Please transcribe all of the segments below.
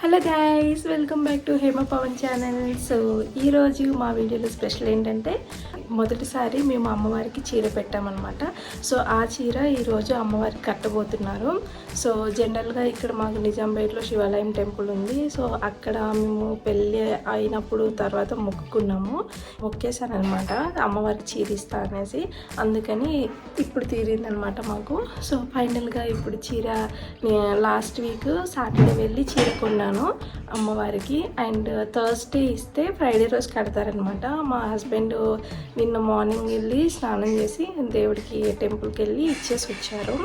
Hello guys welcome back to Hema Pavan channel so ఈరోజు మా వీడియోలో స్పెషల్ ఏంటంటే మొదటిసారి మేము అమ్మవారికి చీర పెట్టామన్నమాట. సో ఆ చీర ఈరోజు అమ్మవారికి కట్టబోతున్నారు. సో జనరల్గా ఇక్కడ మాకు నిజాంపేటలో శివాలయం టెంపుల్ ఉంది. సో అక్కడ మేము పెళ్ళి అయినప్పుడు తర్వాత మొక్కుకున్నాము. మొక్కేశాను అనమాట అమ్మవారికి చీర ఇస్తా అనేసి. అందుకని ఇప్పుడు తీరిందనమాట మాకు. సో ఫైనల్గా ఇప్పుడు చీర లాస్ట్ వీక్ సాటర్డే వెళ్ళి చీర కొన్నాను అమ్మవారికి అండ్ థర్స్డే ఇస్తే ఫ్రైడే రోజు కడతారనమాట. మా హస్బెండ్ నిన్న మార్నింగ్ వెళ్ళి స్నానం చేసి దేవుడికి టెంపుల్కి వెళ్ళి ఇచ్చేసి వచ్చారు.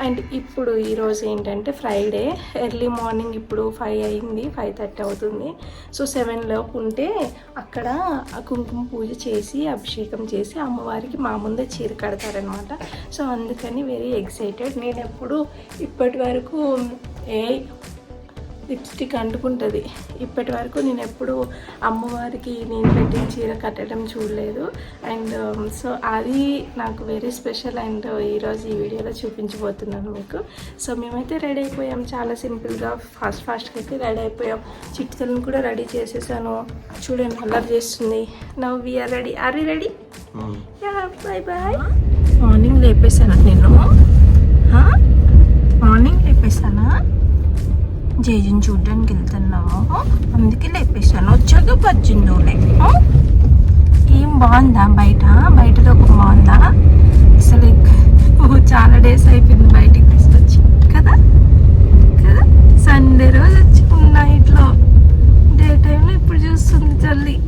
అండ్ ఇప్పుడు ఈరోజు ఏంటంటే ఫ్రైడే. ఎర్లీ మార్నింగ్ ఇప్పుడు ఫైవ్ అయింది ఫైవ్ థర్టీ అవుతుంది. సో సెవెన్ లోపు ఉంటే అక్కడ కుంకుమ పూజ చేసి అభిషేకం చేసి అమ్మవారికి మా ముందే చీర కడతారనమాట. సో అందుకని వెరీ ఎక్సైటెడ్ నేను ఎప్పుడు ఇప్పటి వరకు ఏ లిప్స్టిక్ అంటుకుంటుంది. ఇప్పటి వరకు నేను ఎప్పుడు అమ్మవారికి నేను పెట్టిన చీర కట్టడం చూడలేదు. అండ్ సో అది నాకు వెరీ స్పెషల్ అండ్ ఈరోజు ఈ వీడియోలో చూపించబోతున్నాను మీకు. సో మేమైతే రెడీ అయిపోయాం. చాలా సింపుల్గా ఫాస్ట్ ఫాస్ట్గా అయితే రెడీ అయిపోయాం. చిట్టుతలను కూడా రెడీ చేసేసాను. చూడండి అల్లరి చేస్తుంది. Now we're ready are you ready bye bye morning లేపేసాను నేను మార్నింగ్ లేపేసానా జేజుని చూడ్డానికి వెళ్తున్నాము. అందుకే లేపేశాను. వచ్చాక పచ్చిందోలే ఏం బాగుందా బయట? బయట ఒక బాగుందా? అసలు చాలా డేస్ అయిపోయింది బయటికి తీసుకొచ్చి. కదా? కదా? సండే రోజు వచ్చి నైట్లో. డే టైంలో ఇప్పుడు చూస్తుంది తల్లి.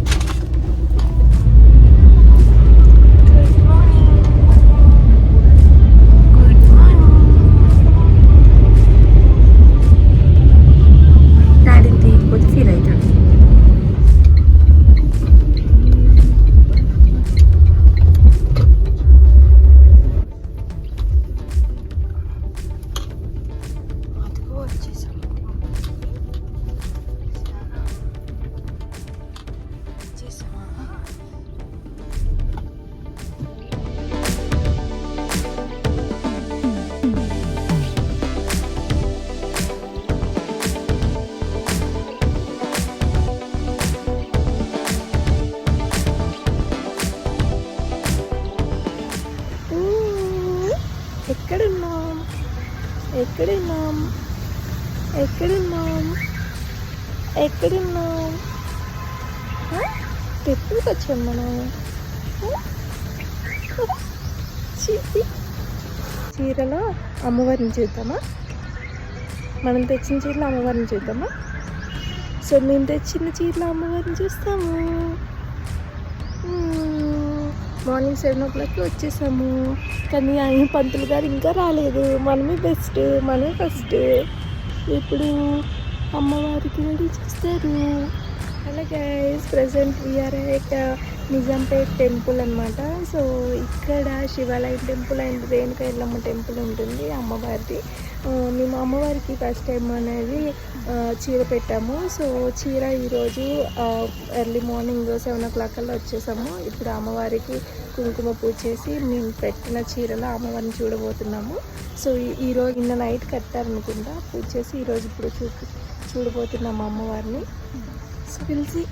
ఎక్కడున్నాం? ఎక్కడున్నాం? ఎక్కడున్నాం? ఆ? టెంపుల్కి వచ్చాం మనం? చీరలో అమ్మవారిని చూద్దామా? మనం తెచ్చిన చీరలో అమ్మవారిని చూద్దామా? సో మేము తెచ్చిన చీరలో అమ్మవారిని చూస్తాము. మార్నింగ్ సెవెన్ ఓ క్లాక్కి వచ్చేసాము. కానీ ఆయన పంతులు గారు ఇంకా రాలేదు. మనమే బెస్ట్ మనమే ఫస్ట్. ఇప్పుడు అమ్మవారికి రెడీ చేస్తారు. అలాగే guys present we're at Nizampet temple అనమాట సో ఇక్కడ Shivalayam temple and Renuka Yellamma temple ఉంటుంది అమ్మవారిది. మేము అమ్మవారికి ఫస్ట్ టైం అనేది చీర పెట్టాము. సో చీర ఈరోజు early morning seven o'clock కల్లా వచ్చేసాము. ఇప్పుడు అమ్మవారికి కుంకుమ పూజ చేసి మేము పెట్టిన చీరలో అమ్మవారిని చూడబోతున్నాము. సో ఈ- ఈరోజు నిన్న నైట్ కట్టారనుకుంటా. పూజ చేసి ఈరోజు ఇప్పుడు చూ చూడబోతున్నాము అమ్మవారిని. సో పిలిచి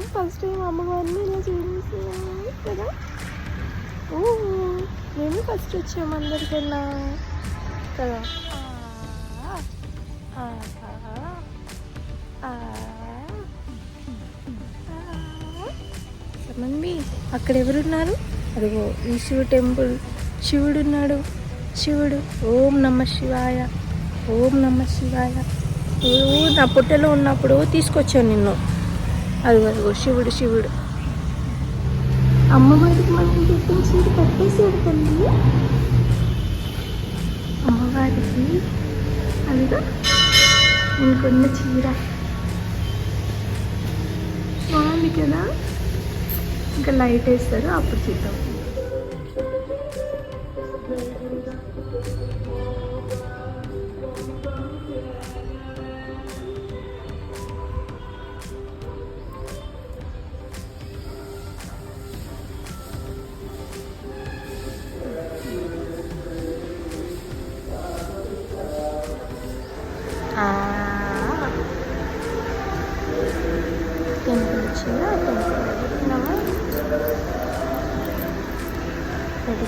ఫస్ట్ టైం అమ్మవారిని ఇలా చూపిస్తున్నాము కదా. ఓ మేము ఫస్ట్ వచ్చాము అందరికన్నా. కదా. మమ్మీ అక్కడ ఎవరున్నారు అదిగో ఈ శివ టెంపుల్. శివుడు ఉన్నాడు. శివుడు ఓం నమ శివాయ. ఓం నమ శివాయ. నా పుట్టలో ఉన్నప్పుడు తీసుకొచ్చాను నిన్ను. అదిగో అదిగో శివుడు శివుడు. అమ్మవారికి మనం పెట్టిన చీర కట్టేసాడు తల్లి అమ్మవారికి నేను కొన్న చీర. బాగుంది కదా? ఇంకా లైట్ వేస్తారు అప్పుడు చూద్దాం.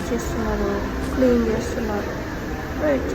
చేస్తున్నారు క్లీన్ చేస్తున్నారు. వెయిట్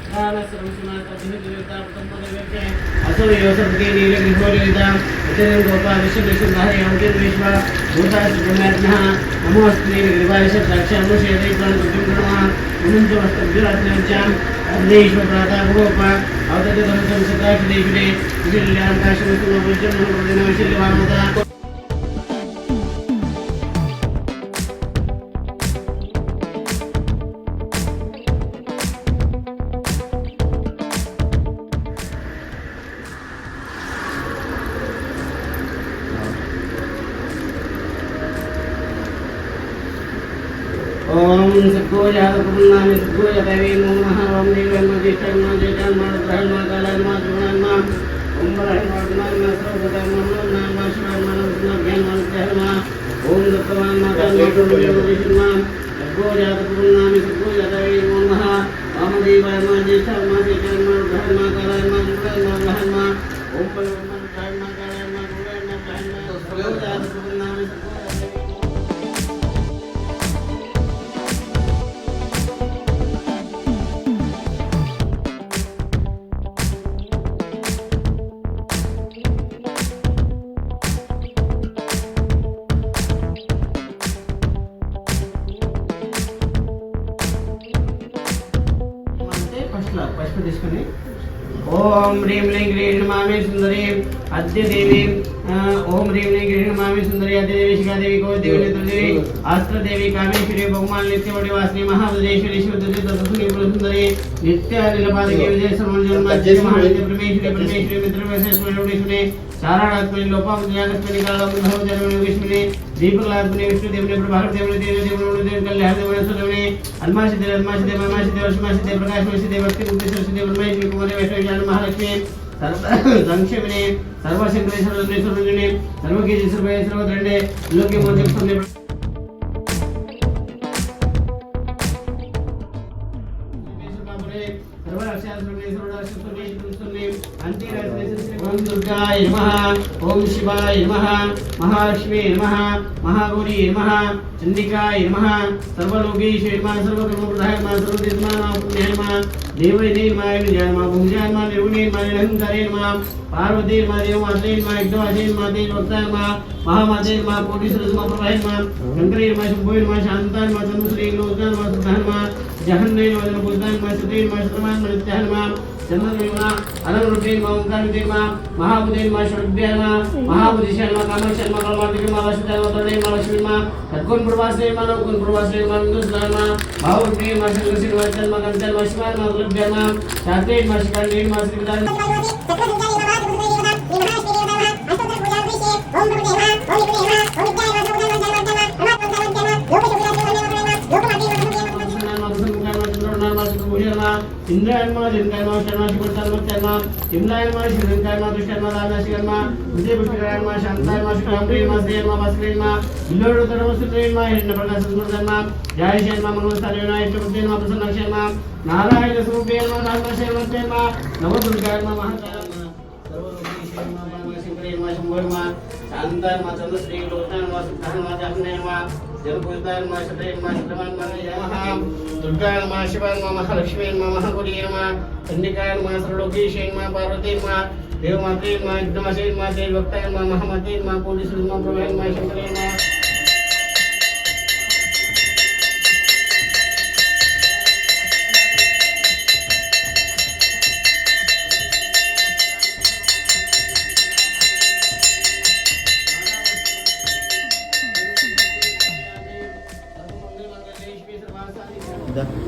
असुर योसुके नील गृहोलिता उचरं गोपाविश्वविश्वधारयौगिर्विश्वा भूताश्रमज्ञः नमोऽस्मि गृहवारिषद्राक्षानुषेदैप्रणकृतिं नमश्चमस्तभ्युराज्ञाम् अग्नेश्वप्राताभोप अवतरितं संसदाक्षिदेशुरे विशिल्यान्ताश्रमस्तु नमोपरिचम् नमोदिनविशिल्यवामुदा सद्गोजा कुटुंबाने सद्गोजा दैवे नमो नमः ओम देवे मजिष्ठर मा जयकाल मा ग्रहण मा कालाय मा जुनाय मा ओम बलाय मा गुणाय मा सर्वदाय मा नमः मा शिवाय मा नमः ज्ञान मा ग्रहण मा ओम दत्तवान मा काल मा गुरुवे मजिष्ठर मा सद्गोजा कुटुंबाने सद्गोजा दैवे नमो नमः ओम देवाय मा जयकाल मा जयकाल मा ग्रहण मा कालाय मा जुनाय मा ग्रहण मा ओम बलाय ॐ ह्रीं लिं ह्रीं नमामि अद्य देवी ओम ह्रीं ने गृहणमामि सुंदरी अद्य देवी शिखा देवी को देवी नेत्र देवी अस्त्र देवी कामेश्वरी भगवान नित्य वटिवासिनी महाबलेश्वरी शिवदुर्गे तत्सुखी सुंदरी नित्य नीलपादके विजय सर्वन जन्म जय महानित्य परमेश्वरी परमेश्वरी मित्र वैसे स्मरणेश्वरी चारणात्मनि लोपामुद्यागस्मनि कालमुद्धव जनमनि विष्णुनि दीपकलात्मनि विष्णुदेवने प्रभाकरदेवने देवदेवने देव कल्याणदेवने सुदेवने हनुमानसिद्धे हनुमानसिद्धे हनुमानसिद्धे वर्षमासिद्धे प्रकाशमासिद्धे भक्ति गुप्तेश्वरसिद्धे ब्रह्मेश्वरी कुमारे वैष्णव महालक्ष्मी ఉన్మేష్ సర్వ సంక్షేమిని సర్వశంకరేశ్వరుని సర్వజుని సర్వకీజి సర్వే దుర్గాయ నమః ఓం శివాయ నమః మహాలక్ష్మీ నమః మహాగౌరీ నమః చండికాయ నమః సర్వలోకేశ్వరి నమః సర్వకర్మప్రదాయ నమః సర్వదేశమాన పుణ్యాయ నమః దేవైనే నమః విజయ నమః భుజాయ నమః నిర్గుణే నమః నిరంతరే నమః పార్వతీ నమః దేవమాతే నమః యజ్ఞవాదే నమః దేవ వక్తాయ నమః మహామాతే నమః కోటీశ్వర నమః ప్రభాయ నమః శంకరే నమః శంభోయ నమః శాంతాయ నమః చంద్రశ్రీ లోకాయ నమః సుధాయ నమః జహన్నే నమః జనబుద్ధాయ నమః సుతే నమః శతమాన నమః నిత్యాయ నమః చంద్రదేవ అనంతృతే నమః ఓంకారతే నమః మహాబుధే షడ్భ్య నమః మహాబుధిశాయ నమః కామేశ్వర నమః కల్మార్తిక నమః వసుదేవ నమః తడే నమః లక్ష్మీ నమః సద్గుణ ప్రభాసే నమః నవగుణ ప్రభాసే నమః విందుస్నాయ నమః భావృతే నమః సంగసి దుర్భ్య ఇంద్రాయన్మ జింకాయన్మ శర్మ శివశర్మ శర్మ ఇమ్లాయన్మ శివశర్మ దుష్టర్మ దాన విజయ పుష్కరాయన్మ శాంతాయన్మ శుక్రాంబ్రియన్మ శ్రీయన్మ వసులేన్మ ఇల్లోడు ధర్మ హిరణ్య ప్రకాశ సుందరధర్మ జయ శర్మ మంగళస్థాన ఇష్టపుత్రేన్మ ప్రసన్న శర్మ నారాయణ స్వరూపేన్మ ధర్మ శర్మ శర్మ నవదుర్గాయన్మ మహాకాయన్మ సర్వలోకేశ్వరన్మ పరమశంకరేన్మ శంభోర్మ శాంతాయన్మ చంద్రశ్రీ లోకాన్మ సుఖాన్మ జాహ్నయన్మ జనపూజితాయ నమః శతయ నమః శతమాన్మాయ నమః దుర్గాయ నమః శివాయ నమః మహాలక్ష్మీ నమః మహాగౌరీ నమః చండికాయ నమః సర్వలోకేశే నమః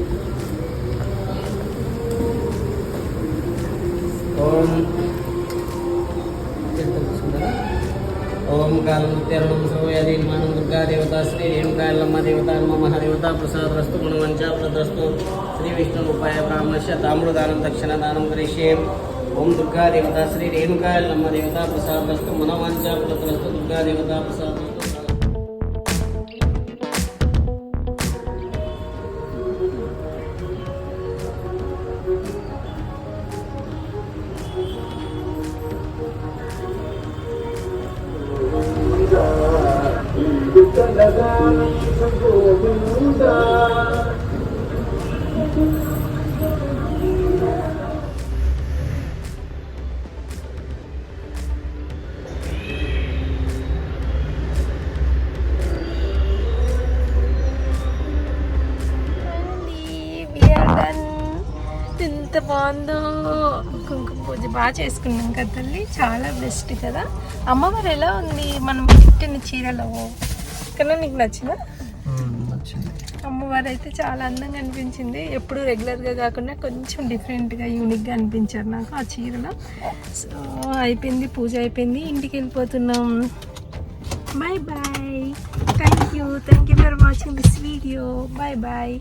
నమః ఓం కాలం కాలముత్యరణం సర్వయాది నిర్మాణం దుర్గా దేవత శ్రీ రేణుకాయలమ్మ దేవత నమ మహాదేవత ప్రసాదరస్తు గుణవంచాప్రదస్తు శ్రీ విష్ణు ఉపాయ బ్రాహ్మణశ తాముడు దానం దక్షిణ దానం కరిష్యే. ఓం దుర్గా దేవత శ్రీ రేణుకాయలమ్మ దేవత ప్రసాదరస్తు మనవాంచాప్రదస్తు దుర్గా దేవత ప్రసాదరస్తు బాగుందో? కుంకుమ పూజ బాగా చేసుకున్నాం కదా తల్లి. చాలా బెస్ట్ కదా. అమ్మవారు ఎలా ఉంది? మనం పెట్టిన చీరలో? కన్నా నీకు నచ్చిందా? అమ్మవారు అయితే చాలా అందంగా అనిపించింది. ఎప్పుడు రెగ్యులర్గా కాకుండా కొంచెం డిఫరెంట్గా యూనిక్గా అనిపించారు నాకు ఆ చీరలో. సో అయిపోయింది పూజ అయిపోయింది. ఇంటికి వెళ్ళిపోతున్నాం. Bye bye thank you thank you for watching this video bye bye